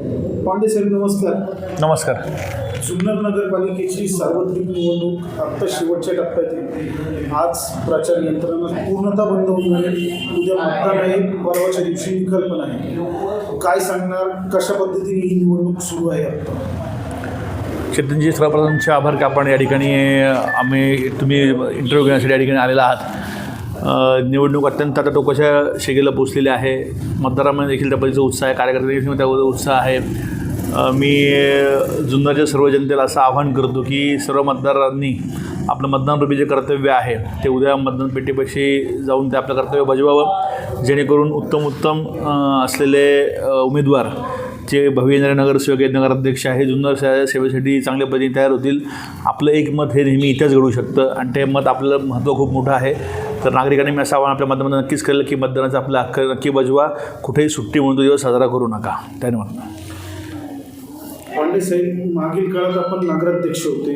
पांडे साहेब नमस्कार. नमस्कार. जुन्नर नगरपालिकेची सार्वत्रिक निवडणूक आत्ता शेवटच्या टप्प्यात आहे आज प्रचार यंत्रणा पूर्णतः बंद होणार आहे उद्या मतदान आहे परवाच्या दिवशी निकाल पण आहे. काय सांगणार कशा पद्धतीने ही निवडणूक सुरू आहे आता चेतनजी सर्वप्रथमचे आभार की आपण या ठिकाणी आम्ही तुम्ही इंटरव्ह्यू घेण्यासाठी या ठिकाणी आलेला आहात. निवडणूक अत्यंत आता टोकाच्या शेगेला पोचलेली आहे? मतदारामध्ये देखील त्या पद्धतीचा उत्साह आहे कार्यकर्ते देखील त्या उत्साह आहे. मी जुन्नरच्या सर्व जनतेला असं आवाहन करतो की सर्व मतदारांनी आपलं मतदानरूपी जे कर्तव्य आहे ते उद्या मतदान पेटीपाशी जाऊन ते आपलं कर्तव्य बजवावं. जेणेकरून उत्तम उत्तम असलेले उमेदवार जे भव्य नगरसेवक आहेत नगराध्यक्ष आहे जुन्नर सेवेसाठी चांगल्या पद्धतीने तयार होतील. आपलं एक मत हे नेहमी इथेच घडू शकतं आणि ते मत आपलं महत्त्व खूप मोठं आहे. तर नागरिकांनी मी असं आव्हान आपल्या मतदान नक्कीच केलं की मतदानाचा आपला हक्क नक्की बजवा. कुठेही सुट्टी म्हणून तो दिवस साजरा करू नका. धन्यवाद. पांडे साहेब मागील काळात आपण नगराध्यक्ष होते.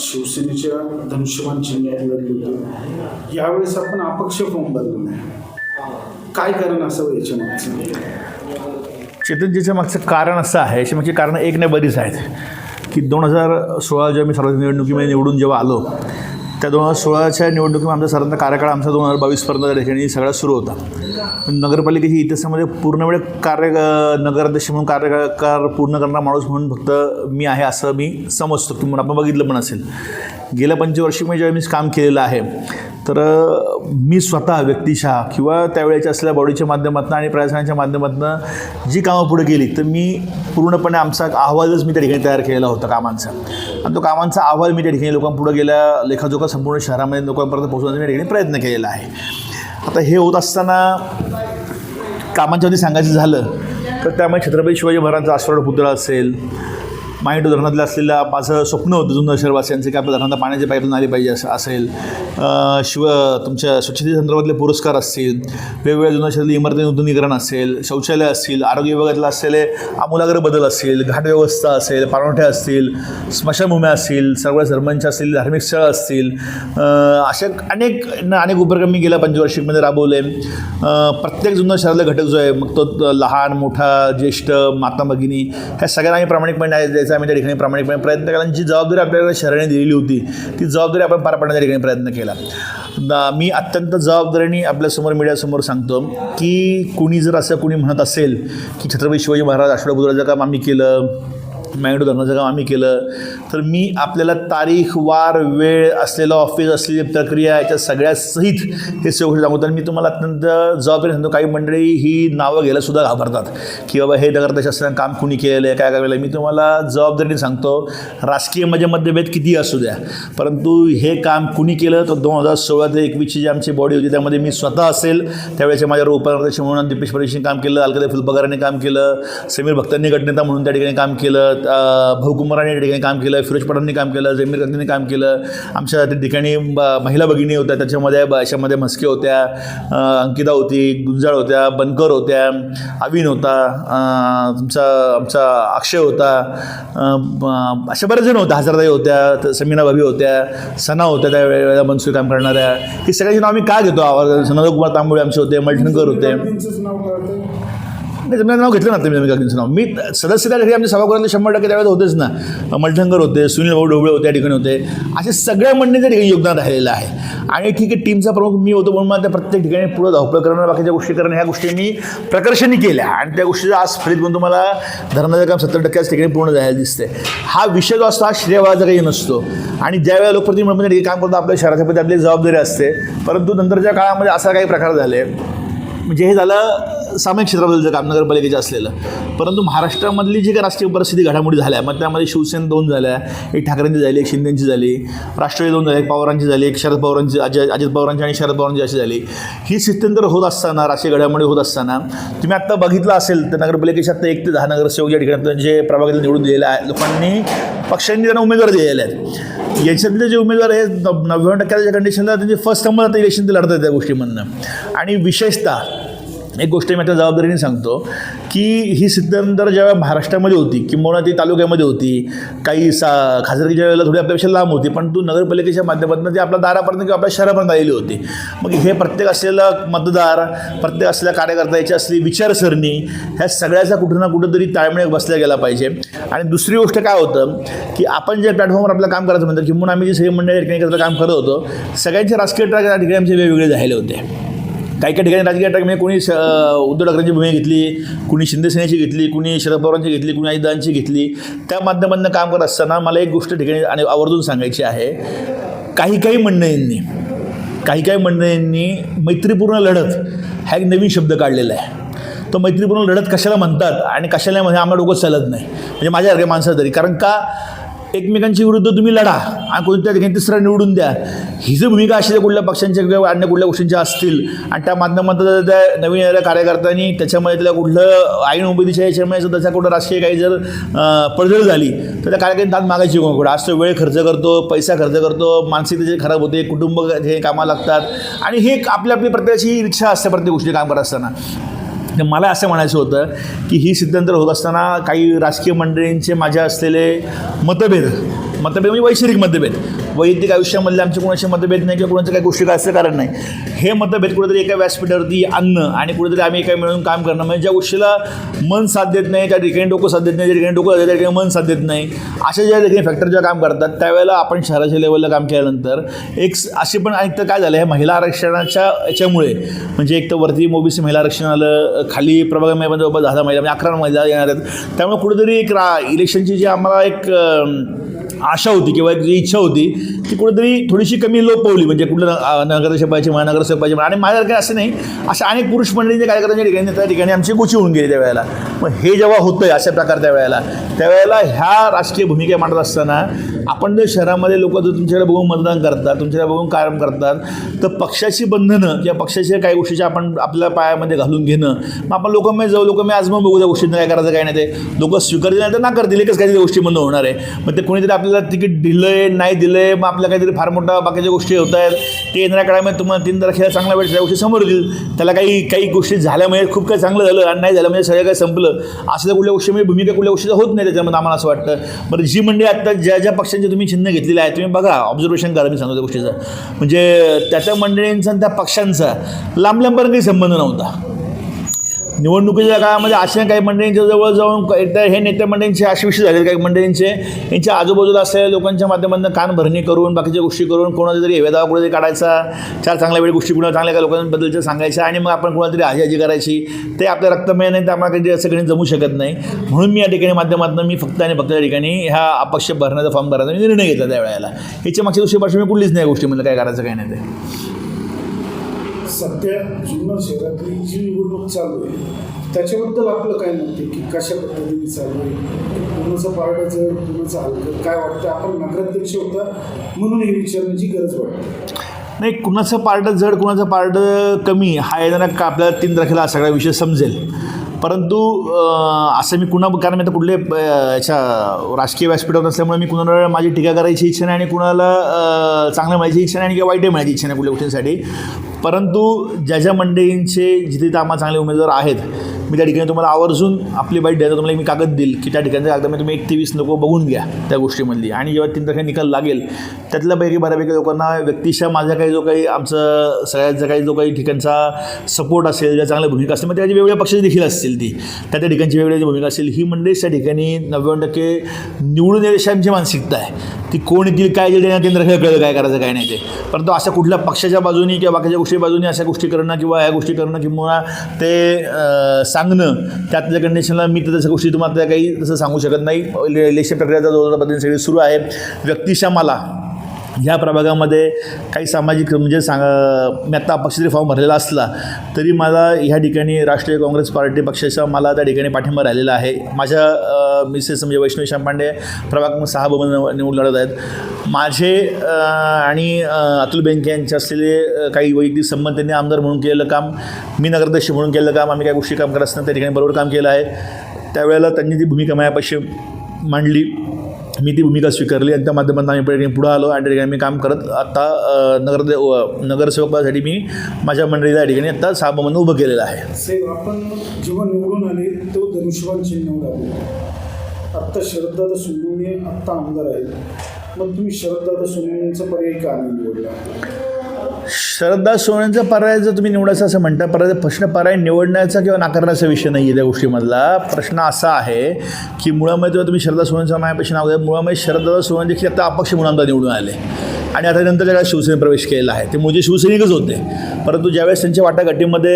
शिवसेनेच्या धनुष्यमान चिन्हात लढले होते. यावेळेस आपण अपक्ष फॉर्म भरलेला आहे काय कारण असावं याच्या मागचं? चेतनजीच्या मागचं कारण असं आहे याच्या मागची कारणं एक नाही बरीच आहेत. की दोन हजार सोळा जेव्हा मी सार्वत्रिक निवडणुकीमध्ये निवडून जेव्हा आलो त्या दोन हजार सोळाच्या निवडणुकीमध्ये आमचा सर्वांचा कार्यकाळ आमचा दोन हजार बावीसपर्यंत त्या ठिकाणी सगळा सुरू होता. पण नगरपालिकेच्या इतिहासामध्ये पूर्ण वेळ कार्य नगराध्यक्ष म्हणून कार्यकार पूर्ण करणारा माणूस म्हणून फक्त मी आहे असं मी समजतो. की म्हणून आपण बघितलं पण असेल. गेल्या पंचवर्षीमध्ये म्हणजे ज्यावेळी मी काम केलेलं आहे. तर मी स्वतः व्यक्तिशः किंवा त्यावेळेच्या असलेल्या बॉडीच्या माध्यमातून आणि प्रशासनाच्या माध्यमातून जी कामं पुढे गेली तर मी पूर्णपणे आमचा अहवालच मी त्या ठिकाणी तयार केलेला होता कामांचा. आणि तो कामांचा अहवाल मी त्या ठिकाणी लोकांपुढे गेल्या लेखाजोखा संपूर्ण शहरामध्ये लोकांपर्यंत पोहोचवण्याचा मी त्या ठिकाणी प्रयत्न केलेला आहे. आता हे होत असताना कामांच्या सांगायचं झालं तर त्यामुळे छत्रपती शिवाजी महाराजांचा आश्वड पुतळा असेल माइंड धरणातलं असलेलं माझं स्वप्न होतं जुन्नर शहरवासियांचं की आपल्या धरणात पाण्याची पाईपलाईन आली पाहिजे असं असेल. शिव तुमच्या स्वच्छतेसंदर्भातले पुरस्कार असतील वेगवेगळ्या जुन्या शहरातली इमारती नूतनीकरण असेल शौचालय असतील आरोग्य विभागातलं असलेले आमूलाग्र बदल असतील घाट व्यवस्था असेल पाणवठ्या असतील स्मशानभूम्या असतील सर्व धर्मांच्या असतील धार्मिक स्थळं असतील. असे अशा अनेक न अनेक उपक्रम मी गेल्या पंचवार्षिकमध्ये राबवले. प्रत्येक जुन्या शहरातला घटक जो आहे मग तो लहान मोठा ज्येष्ठ माता भगिनी ह्या सगळ्यांना आम्ही प्रामाणिकपणे द्यायचा द्यायचा आम्ही त्या ठिकाणी प्रामाणिकपणे प्रयत्न केला. आणि जी जबाबदारी आपल्याला शहराने दिलेली होती ती जबाबदारी आपण पार पाडण्याच्या ठिकाणी प्रयत्न केला. मी अत्यंत जबाबदारीने आपल्यासमोर मीडियासमोर सांगतो की कुणी जर असं कुणी म्हणत असेल की छत्रपती शिवाजी महाराज आठवड्याबुद्धाचं काम आम्ही केलं मॅंगडो धरणाचं काम आम्ही केलं. तर मी आपल्याला तारीख वार वेळ असलेलं ऑफिस असलेली प्रक्रिया याच्या सगळ्या सहित हे सगळं सांगतो. आणि मी तुम्हाला अत्यंत जबाबदारी सांगतो काही मंडळी ही नावं घ्यायला सुद्धा घाबरतात. की बाबा हे नगराध्यक्ष काम कुणी केलेलं आहे काय काय केलं मी तुम्हाला जबाबदारीने सांगतो राजकीय माझे मतभेद किती असू द्या. परंतु हे काम कुणी केलं? तर दोन हजार सोळा ते एकवीसची जी आमची बॉडी होती त्यामध्ये मी स्वतः असेल. त्यावेळेचे माझ्यावर उपनगराध्यक्ष म्हणून दीपेश परेशनी काम केलं अलकदे फुलपगारांनी काम केलं समीर भक्तांनी गटनेता म्हणून त्या ठिकाणी काम केलं. भाऊकुमारांनी या ठिकाणी काम केलं फिरोज पठाणनी काम केलं जमीर गांधींनी काम केलं. आमच्या त्या ठिकाणी ब- महिला भगिनी होत्या त्याच्यामध्ये ब- अशामध्ये म्हस्के होत्या अंकिता होती गुंजाळ होत्या बनकर होत्या अविन होता तुमचा आमचा अक्षय होता अशा बरेच जण होत्या हजारदाई होत्या समीना भाभी होत्या सना होत्या त्या वेळेला मनसुरी काम करणाऱ्या. ही सगळ्याची नाव आम्ही का घेतो? आवाज कुमार तांबोळे आमचे होते मलठणकर होते. नाही तुम्ही नाव घेतलं ना तुम्ही जमीन काकींचं नाव. मी सदस्य त्या ठिकाणी आमच्या सभागृहातले शंभर टक्के त्यावेळेस होतेच ना. मलठंगर होते सुनील भाऊ ढोबळे होते त्या ठिकाणी होते. असे सगळ्या मंडळींच्या ठिकाणी योगदान राहिलेलं आहे. आणि ठीक आहे टीमचा प्रमुख मी होतो म्हणून मला त्या प्रत्येक ठिकाणी पुढं धावपळ करणं बाकीच्या गोष्टी करणं ह्या गोष्टी मी प्रकर्षाने केल्या. आणि त्या गोष्टीचा आज फलित म्हणून तुम्हाला धरणाचं काम सत्तर टक्क्याच ठिकाणी पूर्ण जायला दिसते हा विषय जो असतो हा श्रेयवाचा काही नसतो. आणि ज्यावेळेला लोकप्रतिनिधी म्हणून त्या काम करतो आपल्या शहराच्या प्रती आपली जबाबदारी असते. परंतु नंतरच्या काळामध्ये असा काही प्रकार झाले. म्हणजे हे झालं सामायिक क्षेत्राबद्दलचं काम नगरपालिकेचं असलेलं परंतु महाराष्ट्रामधली जी काही राष्ट्रीय परिस्थिती घडामोडी झाल्या मग त्यामध्ये शिवसेना दोन झाल्या एक ठाकरेंची झाली एक शिंदेची झाली राष्ट्रवादी दोन झाले एक पवारांची झाली एक शरद पवारांची अजय अजित पवारांची आणि शरद पवारांची अशी झाली. ही स्थित्यंतर होत असताना राष्ट्रीय घडामोडी होत असताना तुम्ही आत्ता बघितलं असेल तर नगरपालिकेच्या आत्ता एक ते दहा नगरसेवक या ठिकाणी जे प्रभागात निवडून दिलेले आहे लोकांनी पक्षांनी त्यांना उमेदवार दिलेले आहेत. याच्यातले जे उमेदवार आहेत नव्याण्णव टक्क्याच्या कंडिशनला त्यांचे फर्स्ट नंबर आता इलेक्शन ते लढतात त्या गोष्टीमधनं आणि विशेषतः एक गोष्ट मी आता जबाबदारीने सांगतो की ही सिद्धांतर जेव्हा महाराष्ट्रामध्ये होती किंवा ती तालुक्यामध्ये होती काही सा खासदारकीच्या वेळेला थोडी आपल्यापेक्षा लांब होती पण तू नगरपालिकेच्या माध्यमातून ती आपल्या दारापर्यंत किंवा आपल्या शहरापर्यंत आलेली होती. मग हे प्रत्येक असलेला मतदार प्रत्येक असलेल्या कार्यकर्त्याची असली विचारसरणी ह्या सगळ्याचा कुठं ना कुठंतरी ताळमेळ बसल्या गेला पाहिजे. आणि दुसरी गोष्ट काय होतं की आपण ज्या प्लॅटफॉर्मवर आपलं काम करायचं म्हणतो किंवा आम्ही जे सगळे मंडळी ठिकाणी काम करत होतो सगळ्यांचे राजकीय ट्रॅक या ठिकाणी आमचे वेगवेगळे झाले होते. काही काही ठिकाणी राजकीय ट्रॅक म्हणजे कोणी श- उद्धव ठाकरेंची भूमिका घेतली कुणी शिंदेसेनेची घेतली कुणी शरद पवारांची घेतली कुणी अजितदादांची घेतली त्या माध्यमातून काम करत असताना मला एक गोष्ट ठिकाणी आणि आवर्जून सांगायची आहे. काही काही मंडळींनी काही काही मंडळींनी मैत्रीपूर्ण लढत हा एक नवीन शब्द काढलेला आहे. तो मैत्रीपूर्ण लढत कशाला म्हणतात आणि कशाला म्हणजे आम्हाला डोकं चालत नाही. म्हणजे माझ्यासारख्या माणसाला तरी. कारण का? एकमेकांच्या विरुद्ध तुम्ही लढा. आणि कोणत्या ठिकाणी तिसरा निवडून द्या. ही जर भूमिका अशी जर कुठल्या पक्षांच्या किंवा अन्य कुठल्या गोष्टींच्या असतील आणि त्या माध्यमातून त्या नवीन येणाऱ्या कार्यकर्त्यांनी त्याच्यामध्ये त्याला कुठलं आईन उमेदीच्या याच्यामुळे जर त्याच्या कुठं राजकीय काही जर पडझड झाली तर त्या कार्यकर्त्यांनी दाद मागायची कोण आज तो वेळ खर्च करतो पैसा खर्च करतो मानसिक त्याचे खराब होते कुटुंब हे कामाला लागतात. आणि हे आपल्या आपली आपली प्रत्येकाची इच्छा असते प्रत्येक गोष्टी काम करत असताना. मला असं म्हणायचं होतं की ही सिद्धांतर होत असताना काही राजकीय मंडळींचे माझ्या असलेले मतभेद मतभेद म्हणजे वैचारिक मतभेद. वैयक्तिक आयुष्यामधले आमचे कोणाचे मतभेद नाही किंवा कोणाचं काही गोष्टी काय असं कारण नाही. हे मतभेद कुठेतरी एका व्यासपीठावरती आणणं आणि कुठेतरी आम्ही एका मिळून काम करणं म्हणजे ज्या गोष्टीला मन साथ देत नाही त्या ठिकाणी डोकं साथ देत नाही त्या ठिकाणी डोकं त्या ठिकाणी मन साथ देत नाही. अशा ज्या ठिकाणी फॅक्टर ज्या काम करतात त्यावेळेला आपण शहराच्या लेवलला काम केल्यानंतर एक असे पण आणि तर काय झालं आहे महिला आरक्षणाच्या याच्यामुळे म्हणजे एक तर वरती ओबीसी महिला आरक्षण आलं खाली प्रभागामध्ये जवळपास दहा महिला म्हणजे अकरा महिला येणार आहेत. त्यामुळे कुठेतरी एक रा इलेक्शनची जी आम्हाला एक आशा होती किंवा एक जी इच्छा होती ती कुठेतरी थोडीशी कमी लोपवली. म्हणजे कुठलं न- नगराध्यक्ष पाहिजे म्हणा नगरसेवक पाहिजे आणि माझ्यासारखे असं नाही. अशा अनेक पुरुष मंडळींचे कार्यकर्त्यांच्या ठिकाणी त्या ठिकाणी आमची गुची होऊन गेली त्यावेळेला. मग हे जेव्हा होतं आहे अशा प्रकार त्यावेळेला त्यावेळेला ह्या राजकीय भूमिका मांडत असताना आपण जर शहरामध्ये लोक जर तुमच्याकडे बघून मतदान करतात तुमच्याकडे बघून कायम करतात तर पक्षाची बंधनं किंवा पक्षाच्या काही गोष्टीच्या आपण आपल्या पायामध्ये घालून घेणं मग आपण लोकांमध्ये जाऊ लोक मी आजमून बघू त्या गोष्टींना काय करायचं काय नाही ते. लोक स्वीकारले नाही तर ना करतील एकच काहीतरी गोष्टी बंद होणार आहे. मग ते कोणीतरी आपल्याला तिकीट दिलं आहे नाही दिलं आहे मग आपल्या काहीतरी फार मोठा बाकीच्या गोष्टी होत आहेत. ते येणाऱ्या काळामध्ये तुम्हाला तीन तारखेला चांगला वेळ त्या गोष्टी समोर येतील. त्याला काही काही गोष्टी झाल्यामुळे खूप काही चांगलं झालं आणि नाही झालं म्हणजे सगळं काही संपलं. असल्या कुठल्या गोष्टीमुळे म्हणजे भूमिका कुठल्या गोष्टीचा होत नाही त्याच्यामध्ये आम्हाला असं वाटतं. बरं जी म्हणजे आता ज्या ज्या पक्षांचे तुम्ही चिन्ह घेतलेले आहे तुम्ही बघा ऑब्झर्वेशन करा मी सांगतो त्या गोष्टीचं. म्हणजे त्याच्या मंडळींचा आणि त्या पक्षांचा लांब लांबपर्यंत काही संबंध नव्हता. निवडणुकीच्या काळामध्ये अशा काही मंडळींच्या जवळ जाऊन एकदा हे नेते मंडळींचे असे विषय झाले काही मंडळींचे. यांच्या आजूबाजूला असलेल्या लोकांच्या माध्यमातून कान भरणी करून बाकीच्या गोष्टी करून कोणाचा तरी हेवेदावा कुठेतरी काढायचा चार चांगल्या वेळी गोष्टी कुणा चांगल्या काही लोकांबद्दलच्या सांगायच्या आणि मग आपण कोणाला तरी आजी करायची. ते आपल्या रक्तमय नाही तर आम्हाला कधी असं कधी जमू शकत नाही. म्हणून मी या ठिकाणी माध्यमातून मी फक्त आणि फक्त या ठिकाणी ह्या अपक्ष भरण्याचा फॉर्म भरायचा मी निर्णय घेतला त्यावेळेला. ह्याच्या मागच्या दुसरी मी कुठलीच नाही गोष्टी म्हणलं काय करायचं काय नाही ते. सध्या जुन्नर शहरातली जी निवडणूक चालू आहे त्याच्याबद्दल आपलं काय म्हणते की कशा पद्धतीने चालू आहे? कुणाचं पारडाचं कुणाचं हलकं काय वाटतं? आपण नगराध्यक्ष होता म्हणून हे विचारण्याची गरज वाटते. नाही कुणाचं पारडं जड कुणाचं पारडं कमी हा येणारा का आपल्याला तीन तारखेला हा सगळा विषय समजेल. परंतु असं मी कुणा कारण मी आता कुठले याच्या राजकीय व्यासपीठावर नसल्यामुळे मी कुणाला माझी टीका करायची इच्छा नाही आणि कुणाला चांगलं म्हणायची इच्छा नाही आणि किंवा वाईटही म्हणायची इच्छा नाही कुठल्या गोष्टींसाठी. परंतु ज्या ज्या मंडळींचे जिथे जिथे आम्हाला चांगले उमेदवार आहेत मी त्या ठिकाणी तुम्हाला आवर्जून आपली बाईट द्यायचं तुम्हाला मी कागद देईल की त्या ठिकाणच्या कागदामध्ये म्हणजे तुम्ही एक ते वीस लोक बघून घ्या त्या गोष्टीमधली. आणि जेव्हा तीन तारखे निकाल लागेल त्यातल्यापैकी बऱ्यापैकी लोकांना व्यक्तिशा माझा काही जो काही आमचं सगळ्यांचा काही जो काही ठिकाणचा सपोर्ट असेल ज्या चांगल्या भूमिका असतील मग त्याची वेगवेगळ्या पक्षाची देखील असतील ती त्या त्या ठिकाणची वेगळ्या भूमिका असेल ही मंडळीच त्या ठिकाणी नव्याण्णव टक्के निवडून येण्याची आमची मानसिकता आहे. ती कोण येतील काय जे देण्यात तीन हे कळलं काय करायचं काय नाही ते. परंतु अशा कुठल्या पक्षाच्या बाजूनी किंवा बाकीच्या गोष्टी बाजूनी अशा गोष्टी करणं किंवा ह्या गोष्टी करणं किंवा ते सांगणं त्यातल्या कंडिशनला मी तर तशा गोष्टी तुम्हाला त्या काही तसं सांगू शकत नाही. इलेक्शन प्रक्रियाचा दोन पद्धतीने सगळी सुरू आहे. व्यक्तिशा मला ह्या प्रभागामध्ये काही सामाजिक म्हणजे सांग मी आत्ता अपक्ष जरी फॉर्म भरलेला असला तरी मला ह्या ठिकाणी राष्ट्रीय काँग्रेस पार्टी पक्षाचा मला त्या ठिकाणी पाठिंबा राहिलेला आहे. माझ्या मिसेस म्हणजे वैष्णवी शामपांडे प्रभाग सहा बघून निवड लढत आहेत. माझे आणि अतुल बेंके यांचे असलेले काही वैयक्तिक संबंध त्यांनी आमदार म्हणून केलेलं काम मी नगराध्यक्ष म्हणून केलेलं काम आम्ही काही गोष्टी काम करत असताना त्या ठिकाणी बरोबर काम केलं आहे. त्यावेळेला त्यांनी ती भूमिका माझ्यापाशी मांडली मी ती भूमिका स्वीकारली आणि त्या माध्यमातून आम्ही पुढे पुढं आलो आणि त्या ठिकाणी मी काम करत आत्ता नगर नगरदेव मी माझ्या मंडळीला या ठिकाणी आत्ता सहा उभं केलेलं आहे. साहेब आपण जेव्हा निवडून आले तो धनुष्यबाण चिन्ह आत्ता शरददादा सोनवणे आत्ता आमदार आहेत. मग तुम्ही शरददादा सोनवणेचा पर्याय का निवडला? शरददास सोनवणेचा पर्याय जर तुम्ही निवडायचा असं म्हणता पर्याय प्रश्न पर्याय निवडण्याचा किंवा नाकारण्याचा विषय नाही आहे त्या गोष्टीमधला. प्रश्न असा आहे की मुळामध्ये तुम्ही शरदा सोनवणेचं माझ्यापेक्षा नाव द्या. मुळामध्ये शरददादा सोनवणे देखील आता अपक्ष म्हणून निवडून आले. आणि आता नंतर त्याला शिवसेनेत प्रवेश केलेला आहे ते म्हणजे शिवसैनिकच होते. परंतु ज्यावेळेस त्यांच्या वाटाघाटीमध्ये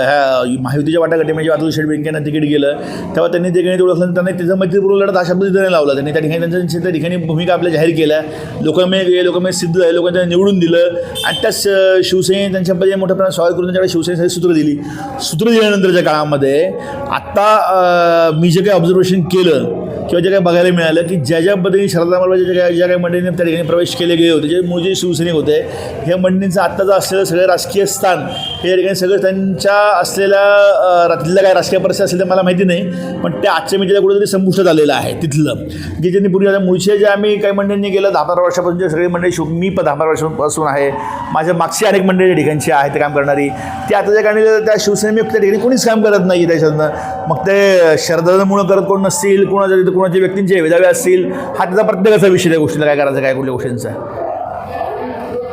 ह्या महायुतीच्या वाटाघाटीमध्ये जेव्हा अतुल शेठ बेंकेंना तिकीट गेलं तेव्हा त्यांनी ते ओळखलं त्यांनी त्याचा मैत्रीपूर्व लढत अशा पद्धतीने लावला. त्यांनी त्या ठिकाणी त्यांच्या त्या ठिकाणी भूमिका आपल्या जाहीर केल्या. लोकांमध्ये गेले लोकांमध्ये सिद्ध झाले लोकांना निवडून दिलं. आणि त्याच शिवसेने त्यांच्या मोठ्या प्रमाणात स्वागत करून त्यांच्याकडे शिवसेनेसाठी सूत्र दिली. सूत्र दिल्यानंतरच्या काळामध्ये आत्ता मी जे काही ऑब्झर्वेशन केलं किंवा जे काही बघायला मिळालं की ज्या ज्या पद्धतीने शरदामाला ज्या काही ज्या काही मंडळींनी त्या ठिकाणी प्रवेश केले गेले होते जे मूळ जे शिवसैनिक होते ह्या मंडळींचं आत्ताचं असलेलं सगळं राजकीय स्थान हे या ठिकाणी सगळं त्यांच्या असलेल्या अं, रात्रीतल्या काय राजकीय परिस्थिती असेल ते मला माहिती नाही पण ते आजच्या मिटीला कुठेतरी संपुष्टात आलेलं आहे तिथलं. की ज्यांनी पूर्वी आता मूळचे जे आम्ही काही मंडळींनी गेलं दहा बारा वर्षापासून जे सगळे मंडळी शिव मी पण दहा बारा वर्षापासून आहे माझ्या मागची अनेक मंडळी या ठिकाणची आहे ते काम करणारी ती आता ज्या ठिकाणी त्या शिवसेने त्या ठिकाणी कोणीच काम करत नाही त्याच्यातनं. मग ते शरदामुळं करत कोण नसतील कोणाच्या तिथे कोणाच्या व्यक्तींचे वेदावे असतील हा त्याचा प्रत्येकाचा विषय त्या गोष्टीला काय करायचं काय कुठल्या गोष्टींचा?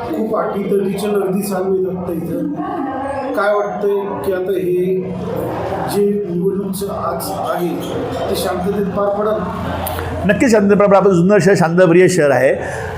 खूप अटीतटीच्या नगदी अगदी आहेत इथं. काय वाटतंय की आता हे जे निवडणूकचं आज आहे ते शांततेत पार पडत नक्कीच शांतप्रमाणे आपलं जुन्नर शहर शांतप्रिय शहर आहे.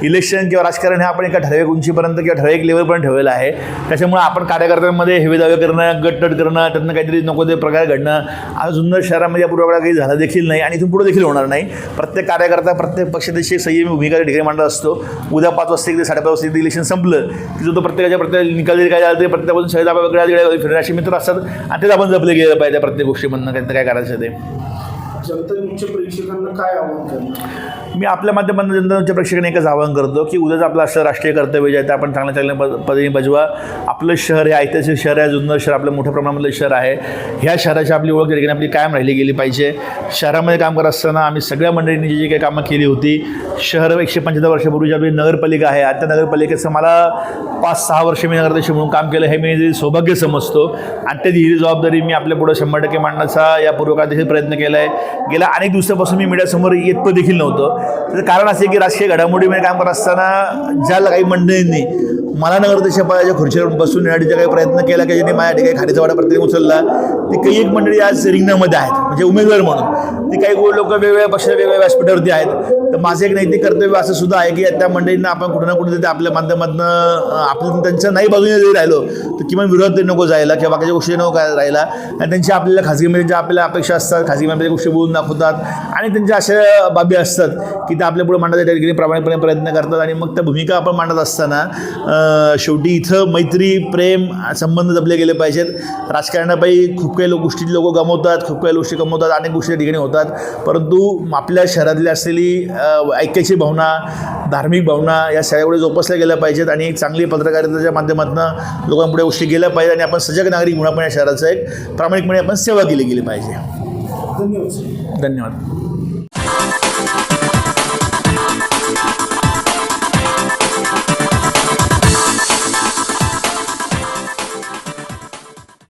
इलेक्शन किंवा राजकारण हे आपण एका ठराविक उंचीपर्यंत किंवा ठराविक लेवलपर्यंत ठेवलेलं आहे. त्याच्यामुळे आपण कार्यकर्त्यांमध्ये हेवे दावे करणं गटतट करणं त्यांना काहीतरी नको ते प्रकार घडणं आता जुन्नर शहरामध्ये या काही झालं देखील नाही आणि इथून पुढे देखील होणार नाही. प्रत्येक कार्यकर्ता प्रत्येक पक्षदेशी संयमी भूमिका ठिकाणी मांडत असतो. उद्या पाच वाजता ते साडेपाच वाजता एकदा इलेक्शन संपलं की जो तो प्रत्येकाच्या प्रत्येक निकाल जरी काय झालं तरी प्रत्येकापासून शहर आपण वेगळ्या फिरण्याचे मित्र असतात आणि तेच आपण जपले गेलं पाहिजे त्या प्रत्येक गोष्टीमधनं काय काय करायचं ते. जनतेच्या प्रेक्षकांना काय आव्हान करणार? मी आपल्या माध्यमातून जनतेच्या प्रेक्षकांना एकच आवाहन करतो की उद्याच आपलं असं राष्ट्रीय कर्तव्य जे आहे ते आपण चांगल्या चांगल्या पद पद्धतीने बजवा. आपलं शहर हे ऐतिहासिक शहर आहे जुन्नर शहर आपलं मोठ्या प्रमाणामधलं शहर आहे. ह्या शहराची आपली ओळख ठिकाणी आपली कायम राहिली गेली पाहिजे. शहरामध्ये काम करत असताना आम्ही सगळ्या मंडळींनी जी जी काही कामं केली होती शहर एकशे पंच्याहत्तर वर्षापूर्वीची आपली नगरपालिका आहे आता नगरपालिकेचं मला पाच सहा वर्ष मी नगराध्यक्ष म्हणून काम केलं हे मी सौभाग्य समजतो. आणि त्याची ही जबाबदारी मी आपल्या पुढं शंभर टक्के मांडण्याचा या पूर्वकाळात देखील प्रयत्न केला आहे गेल्या अनेक दिवसापासून मी मीडियासमोर येत देखील नव्हतं. त्याचं कारण असं आहे की राजकीय घडामोडीमध्ये काम करत असताना ज्या काही मंडळींनी मला नगराध्यक्ष खुर्चीवर बसून येण्याचा काही प्रयत्न केला की ज्यांनी माझ्या ठिकाणी खाडीचा वाटा प्रत्येक उचलला ती काही एक मंडळी आज रिंगणामध्ये आहेत म्हणजे उमेदवार म्हणून. ती काही लोक वेगवेगळ्या पक्ष वेगवेगळ्या व्यासपीठावरती आहेत. तर माझं एक नैतिक कर्तव्य असं सुद्धा आहे की त्या मंडळींना आपण कुठं ना कुठं ते आपल्या माध्यमातून आपण त्यांच्या नाही बाजूने जरी राहिलो तर किमान विरोध तरी नको जायला किंवा बाकीच्या गोष्टी नको काय राहिला आणि त्यांची आपल्याला खाजगीमध्ये म्हणजे ज्या आपल्या अपेक्षा असतात खाजगीमध्ये गोष्टी बोलून दाखवतात आणि त्यांच्या अशा बाबी असतात की त्या आपल्या पुढे मांडण्याच्या त्या ठिकाणी प्रामाणिकपणे प्रयत्न करतात आणि मग त्या भूमिका आपण मांडत असताना शेवटी इथं मैत्री प्रेम संबंध जपले गेले पाहिजेत. राजकारणापायी खूप काही लोक गोष्टी लोक गमवतात खूप काही गोष्टी गमवतात अनेक गोष्टी ठिकाणी होतात. परंतु आपल्या शहरातली असलेली ऐक्याची भावना धार्मिक भावना या सगळ्या गोष्टी जोपासल्या गेल्या पाहिजेत आणि एक चांगली पत्रकारितेच्या माध्यमातून लोकांपुढे गोष्टी गेल्या पाहिजेत आणि आपण सजग नागरिक म्हणून आपण या शहराचं एक प्रामाणिकपणे आपण सेवा केली गेली पाहिजे. धन्यवाद. धन्यवाद.